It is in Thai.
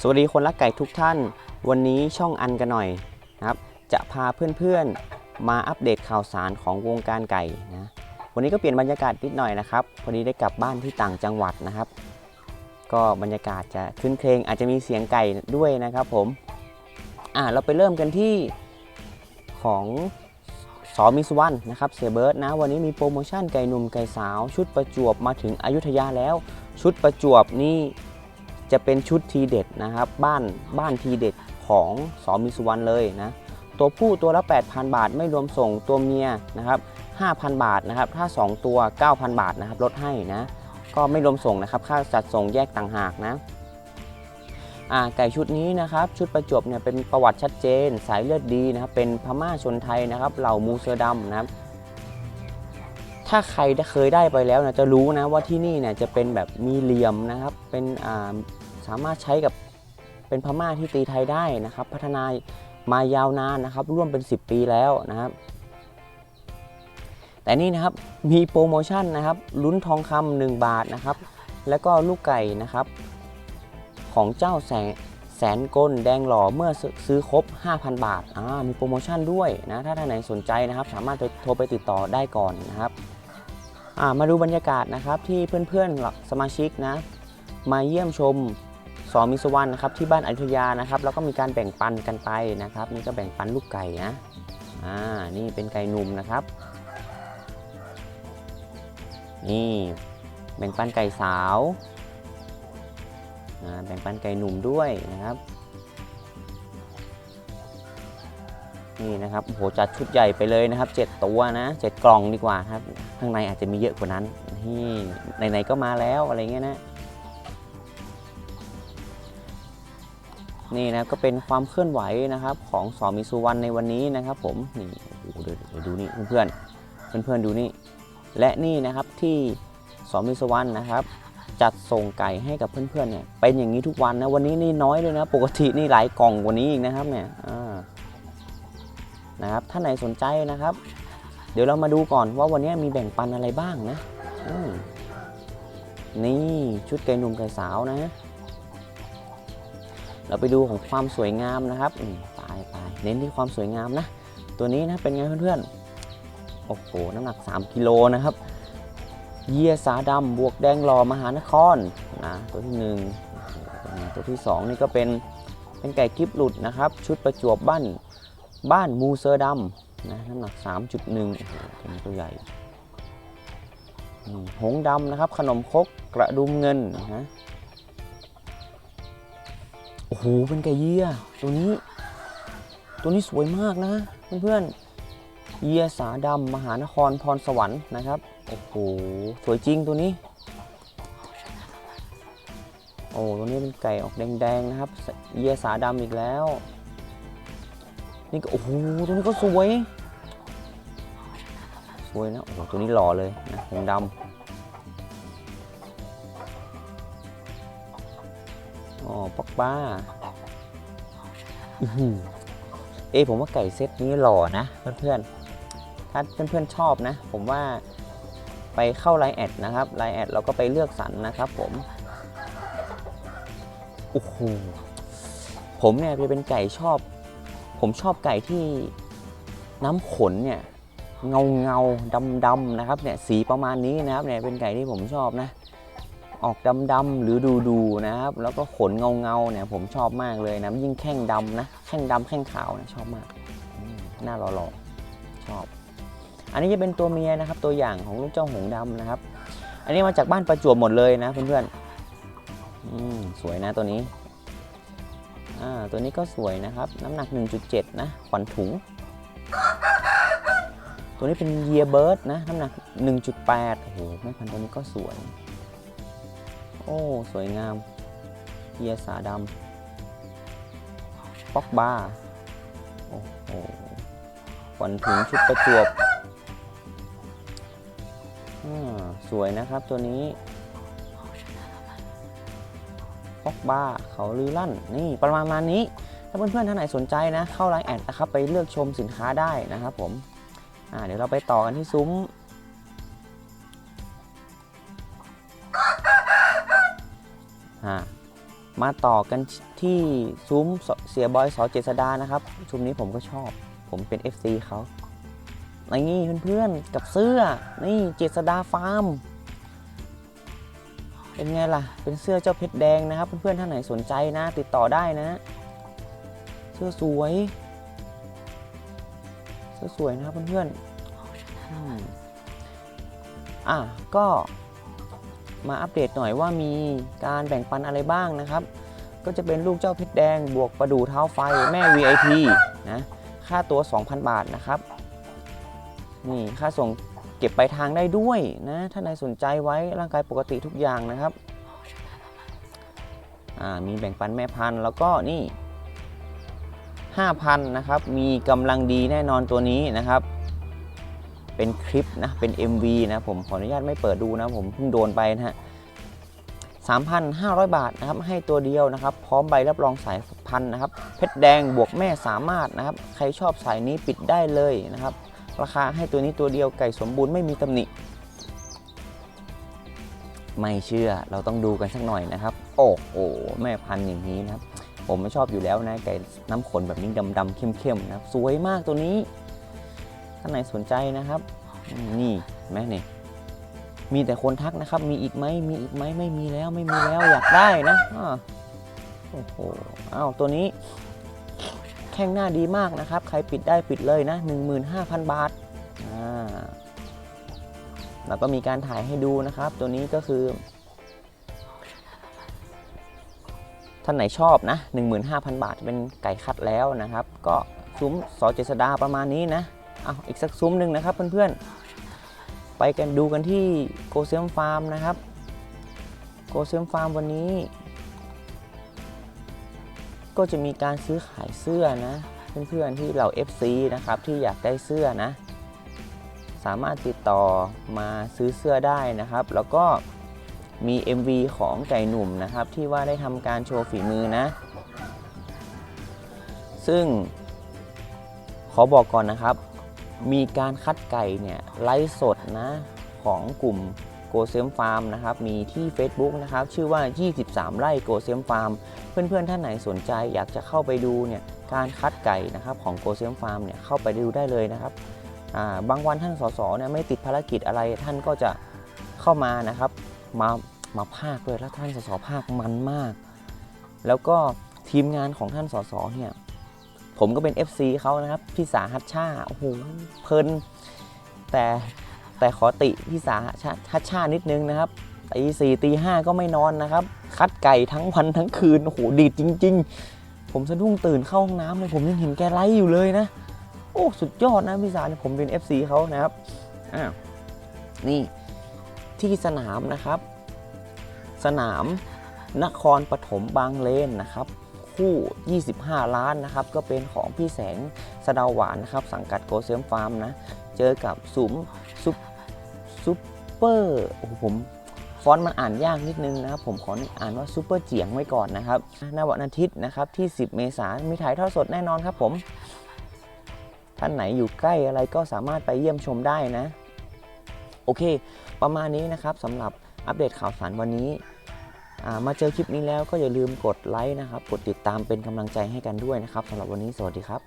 สวัสดีคนรักไก่ทุกท่าน วันนี้ช่องอันกันหน่อยนะครับจะพาเพื่อนๆมาอัปเดตข่าวสารของวงการไก่นะวันนี้ก็เปลี่ยนบรรยากาศนิดหน่อยนะครับพอดีได้กลับบ้านที่ต่างจังหวัดนะครับ ก็บรรยากาศจะคืนเครงอาจจะมีเสียงไก่ด้วยนะครับผมอ่าเราไปเริ่มกันที่ของสอมิสวันนะครับเสียเบิร์ดนะวันนี้มีโปรโมชั่นไก่หนุ่มไก่สาว ชุดประจวบมาถึงอยุธยาแล้ว ชุดประจวบนี่ จะเป็นชุดทีเด็ดนะครับบ้านบ้านทีเด็ดของสอมิสุวรรณเลยนะตัวผู้ตัวละ 8,000 บาท ไม่รวมส่งตัวเมียนะครับ5,000 บาทนะครับถ้า 2 ตัว 9,000 บาทนะครับลดให้นะก็ไม่รวมส่งนะครับค่าจัดส่งแยกต่างหากนะไก่ชุดนี้นะครับชุดประจบเนี่ยเป็นประวัติชัดเจน สายเลือดดีนะครับเป็นพม่าชนไทยนะครับเหล่ามูเซอร์ดำนะครับถ้าใครเคยได้ไปแล้วนะจะรู้นะว่าที่นี่เนี่ยจะเป็นแบบมีเหลี่ยมนะครับเป็นอ่า สามารถใช้กับเป็นพม่าที่ตีไทยได้นะครับ พัฒนามายาวนานนะครับ ร่วมเป็น 10 ปีแล้วนะครับ แต่นี่นะครับมีโปรโมชั่นนะครับลุ้นทองคำหนึ่งบาทนะครับ แล้วก็ลูกไก่นะครับ ของเจ้าแสนแสนกลแดงหล่อเมื่อซื้อซื้อครบ 5,000 บาทอ่ามีโปรโมชั่นด้วยนะถ้าท่านไหนสนใจนะครับ สามารถโทรไปติดต่อได้ก่อนนะครับอ่ามาดูบรรยากาศนะครับที่เพื่อนๆสมาชิกนะ มาเยี่ยมชม สองมิสวรรณนะครับที่บ้านอยุธยานะครับแล้วก็มีการแบ่งปันกันไปนะครับ นี่ก็แบ่งปันลูกไก่นะอ่านี่เป็นไก่หนุ่มนะครับ นี่แบ่งปันไก่สาวแบ่งปันไก่หนุ่มด้วยนะครับนี่นะครับโอ้โหจัดชุดใหญ่ไปเลยนะครับ 7 ตัวนะ7กล่องดีกว่าครับ ข้างในอาจจะมีเยอะกว่านั้นนี่ไหนๆก็มาแล้วอะไรเงี้ยนะ นี่นะก็เป็นความเคลื่อนไหวนะครับของสอมิสุวรรณในวันนี้นะครับผมนี่โอ้โหเดี๋ยวเดี๋ยวดูนี่เพื่อนเพื่อนดูนี่และนี่นะครับที่สอมิสุวรรณนะครับ จัดส่งไก่ให้กับเพื่อนๆเนี่ยเป็นอย่างนี้ทุกวันนะวันนี้นี่น้อยเลยนะ ปกตินี่หลายกล่องกว่านี้อีกนะครับเนี่ยนะครับท่านไหนสนใจนะครับ เดี๋ยวเรามาดูก่อนว่าวันนี้มีแบ่งปันอะไรบ้างนะนี่ชุดไก่หนุ่มไก่สาวนะ เราไปดูของความสวยงามนะครับอืมไปไปเน้นที่ความสวยงามนะ ตัวนี้นะเป็นไงเพื่อนๆ โอ้โห น้ำหนัก 3 กิโลนะครับ เยียสาดำบวกแดงหล่อมหานครนะตัวที่หนึ่งตัวที่สองนี่ก็เป็นเป็นไก่กิฟหลุดนะครับ ชุดประจวบบ้านบ้านมูเซอร์ดำนะน้ำหนัก 3.1โอ้โหตัวนี้ตัวใหญ่หงดำนะครับ ขนมครกกระดุมเงินนะ โอ้โห เป็นไก่เยี่ยตัวนี้ ตัวนี้สวยมากนะ เพื่อนๆ เยี่ยสาดำมหานครพรสวรรค์นะครับ โอ้โห สวยจริงตัวนี้ โอ้ ตัวนี้เป็นไก่ออกแดงๆนะครับ เยี่ยสาดำอีกแล้ว นี่ก็โอ้โห ตัวนี้ก็สวย สวยนะ โอ้โห ตัวนี้หล่อเลยนะหงส์ดำ อ๋อปักบ้าอื้อหือเอ้ผมว่าไก่เซตนี้หล่อนะเพื่อนๆ ถ้าเพื่อนๆชอบนะ ผมว่าไปเข้าไลน์แอดนะครับไลน์แอดเราก็ไปเลือกสรรนะครับผมโอ้โหผมเนี่ยจะเป็นไก่ชอบ ผมชอบไก่ที่น้ำขนเนี่ยเงาเงาดำดำๆนะครับเนี่ยสีประมาณนี้นะครับเนี่ยเป็นไก่ที่ผมชอบนะ ออกดำดำๆหรือดูดูๆนะครับ แล้วก็ขนเงาเงาๆเนี่ยผมชอบมากเลยนะ ยิ่งแข้งดำนะแข้งดำแข้งขาวนี่ยชอบมากหน้าหล่อๆชอบ อันนี้จะเป็นตัวเมียนะครับ ตัวอย่างของลูกเจ้าหงส์ดำนะครับ อันนี้มาจากบ้านประจวบหมดเลยนะเพื่อนๆอสวยนะตัวนี้ตัวนี้ก็สวยนะครับ น้ำหนัก 1.7 นะขวัญถุง ตัวนี้เป็นเยียเบิร์ดนะ น้ำหนัก 1.8โอ้โหแม่พันธุ์ตัวนี้ก็สวย โอ้ สวยงามเยียสาดำป๊อกบาร์โอ้โหขวัญถุงชุดประจวบอ่าสวยนะครับตัวนี้ฟอกบ้าเขาลือลั่น นี่ประมาณนี้ ถ้าเพื่อนๆท่านไหนสนใจนะ เข้าไลน์แอดนะครับ ไปเลือกชมสินค้าได้นะครับผมเดี๋ยวเราไปต่อกันที่ซุ้ม มาต่อกันที่ซุ้มสเสียบอยสอเจษดานะครับซุ้มนี้ผมก็ชอบ ผมเป็น FC เขานี่เพื่อนๆกับเสื้อนี่เจษดาฟาร์มเป็นไงล่ะ เป็นเสื้อเจ้าเพชรแดงนะครับ เพื่อนๆท่านไหนสนใจนะ ติดต่อได้นะ เสื้อสวย เสื้อสวยนะครับเพื่อนๆอืมอะก็ มาอัปเดตหน่อยว่ามีการแบ่งปันอะไรบ้างนะครับ ก็จะเป็นลูกเจ้าเพชรแดง บวกประดูเท้าไฟแม่ VIP นะค่าตัว 2,000 บาทนะครับ นี่ค่าส่งเก็บไปทางได้ด้วยนะถ้าใครสนใจไว้ร่างกายปกติทุกอย่างนะครับมีแบ่งปันแม่พันธุ์แล้วก็นี่ 5,000 นะครับ มีกำลังดีแน่นอนตัวนี้นะครับ เป็นคลิปนะ เป็น MV นะผมขออนุญาตไม่เปิดดูนะผมเพิ่งโดนไปนะฮะ3,500 บาทนะครับให้ตัวเดียวนะครับ พร้อมใบรับรองสายพันธุ์นะครับ เพชรแดงบวกแม่สามารถนะครับ ใครชอบสายนี้ปิดได้เลยนะครับ ราคาให้ตัวนี้ตัวเดียวไก่สมบูรณ์ไม่มีตำหนิ ไม่เชื่อเราต้องดูกันสักหน่อยนะครับ โอ้โหแม่พันธุ์อย่างนี้นะครับ ผมไม่ชอบอยู่แล้วนะไก่น้ำขนแบบนี้ดำๆเข้มๆนะครับ สวยมากตัวนี้ ท่านไหนสนใจนะครับ นี่เห็นไหมนี่ยมีแต่คนทักนะครับ มีอีกไหมมีอีกไหมไม่มีแล้วไม่มีแล้วอยากได้นะโอ้โหอ้าวตัวนี้แข้งหน้าดีมากนะครับ ใครปิดได้ปิดเลยนะ 15,000 บาทอ่าแล้วก็มีการถ่ายให้ดูนะครับ ตัวนี้ก็คือ ท่านไหนชอบนะ 15,000 บาทเป็นไก่คัดแล้วนะครับ ก็ซุ้มสอเจษดาประมาณนี้นะ เอาอีกสักซุ้มหนึ่งนะครับเพื่อนๆ ไปกันดูกันที่โกเซียมฟาร์มนะครับโกเซียมฟาร์มวันนี้ ก็จะมีการซื้อขายเสื้อนะ เพื่อนๆที่เรา FC นะครับที่อยากได้เสื้อนะ สามารถติดต่อมาซื้อเสื้อได้นะครับ แล้วก็มี MV ของไก่หนุ่มนะครับ ที่ว่าได้ทำการโชว์ฝีมือนะ ซึ่งขอบอกก่อนนะครับ มีการคัดไก่เนี่ยไลฟ์สดนะของกลุ่มโกเซมฟาร์มนะครับ มีที่ Facebook นะครับ ชื่อว่า 23 ไร่โกเซมฟาร์ม เพื่อนๆ ท่านไหนสนใจอยากจะเข้าไปดูเนี่ยการคัดไก่นะครับของโกเซมฟาร์มเนี่ยเข้าไปดูได้เลยนะครับาบางวันท่านสสเนี่ยไม่ติดภารกิจอะไรท่านก็จะเข้ามานะครับ มามาภาคด้วยแล้วท่านสสภาคมันมาก แล้วก็ทีมงานของท่านสสเนี่ย ผมก็เป็น FC เขานะครับ พี่สาฮัตชาโอ้โหเพลิน แต่แต่ขอติพี่สาฮัตชานิดนึงนะครับตีสี่ตีห้าก็ไม่นอนนะครับ คัดไก่ทั้งวันทั้งคืนโอ้โหดีดจริง ๆ ผมสะดุ้งตื่นเข้าห้องน้ำเลยผมยังเห็นแกไลฟ์อยู่เลยนะ โอ้สุดยอดนะพี่สาเนี่ยผมเป็น FC เขานะครับอ่านี่ที่สนามนะครับ สนามนครปฐมบางเลนนะครับ คู่ 25 ล้านนะครับ ก็เป็นของพี่แสงสดาหวานนะครับ สังกัดโกเซียมฟาร์มนะ เจอกับสุมซุปซุปเปอร์โอ้โหผมฟอนต์มันอ่านยากนิดนึงนะครับ ผมขออ่านว่าซูเปอร์เจียงไว้ก่อนนะครับณวันอาทิตย์นะครับที่ 10 เมษายนมีถ่ายทอดสดแน่นอนครับผม ท่านไหนอยู่ใกล้อะไรก็สามารถไปเยี่ยมชมได้นะ โอเค ประมาณนี้นะครับสำหรับอัปเดตข่าวสารวันนี้ มาเจอคลิปนี้แล้วก็อย่าลืมกดไลค์นะครับ กดติดตามเป็นกำลังใจให้กันด้วยนะครับสำหรับวันนี้สวัสดีครับ